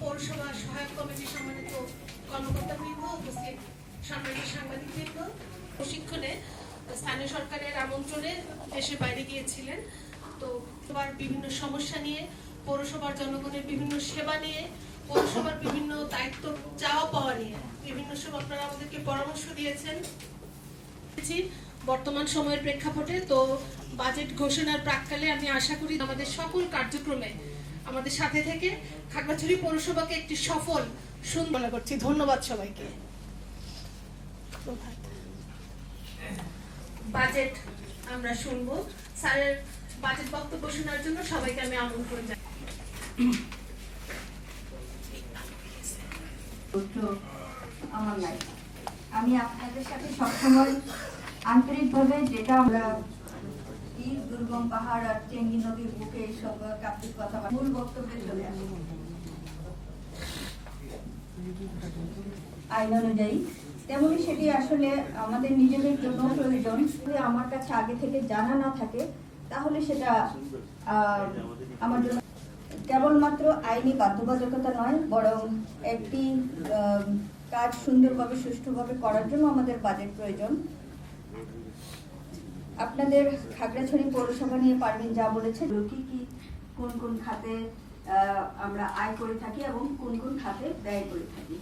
পৌরসভা সহায়ক কমিটির সম্মানিত কর্মকর্তাবৃন্দ উপস্থিত সম্মানিত সাংবাদিকবৃন্দ প্রশিক্ষণে স্থানীয় সরকারের আমন্ত্রণে দেশের বাইরে গিয়েছিলেন। তো সবার বিভিন্ন সমস্যা নিয়ে, পৌরসভার জনগণের বিভিন্ন সেবা নিয়ে, পৌরসভার বিভিন্ন দায়িত্ব চাওয়া পাওয়া নিয়ে বিভিন্ন সময় আপনারা আমাদেরকে পরামর্শ দিয়েছেন। বর্তমান সময়ের প্রেক্ষাপটে। তো বাজেট ঘোষণার প্রাককালে আমি আশা করি আমাদের সকল কার্যক্রমে আমাদের সাথে থেকে খাগড়াছড়ি পৌরসভাকে একটি সফল সুন্দর মনে করছি। ধন্যবাদ সবাইকে। বাজেট আমরা শুনব। স্যারের বাজেট বক্তব্য শোনার জন্য সবাইকে আমি আমন্ত্রণ জানাই। আমার নাই আমি আপনাদের সাথে সবসময় আন্তরিকভাবে যেটা আমরা এই দুর্গম পাহাড় আর চেঙ্গি নদীর বুকে এইসব কাপ্তিক কথা মূল বক্তব্যে চলে আইন অনুযায়ী, তেমনি সেটি আসলে আমাদের নিজেদের জন্য প্রয়োজন। আমার কাছে আগে থেকে জানা না থাকে, তাহলে সেটা আমার জন্য কেবলমাত্র আইনি বাধ্যবাধকতা নয়, বরং একটি কাজ সুন্দরভাবে, সুষ্ঠুভাবে করার জন্য আমাদের বাজেট প্রয়োজন। আপনাদের খাগড়াছড়ি পৌরসভা নিয়ে পারবেন যা বলেছে কি কি, কোন কোন খাতে আমরা আয় করে থাকি এবং কোন কোন খাতে ব্যয় করে থাকি।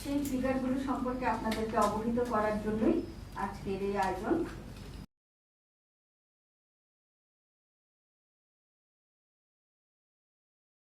সেই ফিগারগুলো সম্পর্কে আপনাদেরকে অবহিত করার জন্যই আজকের এই আয়োজন।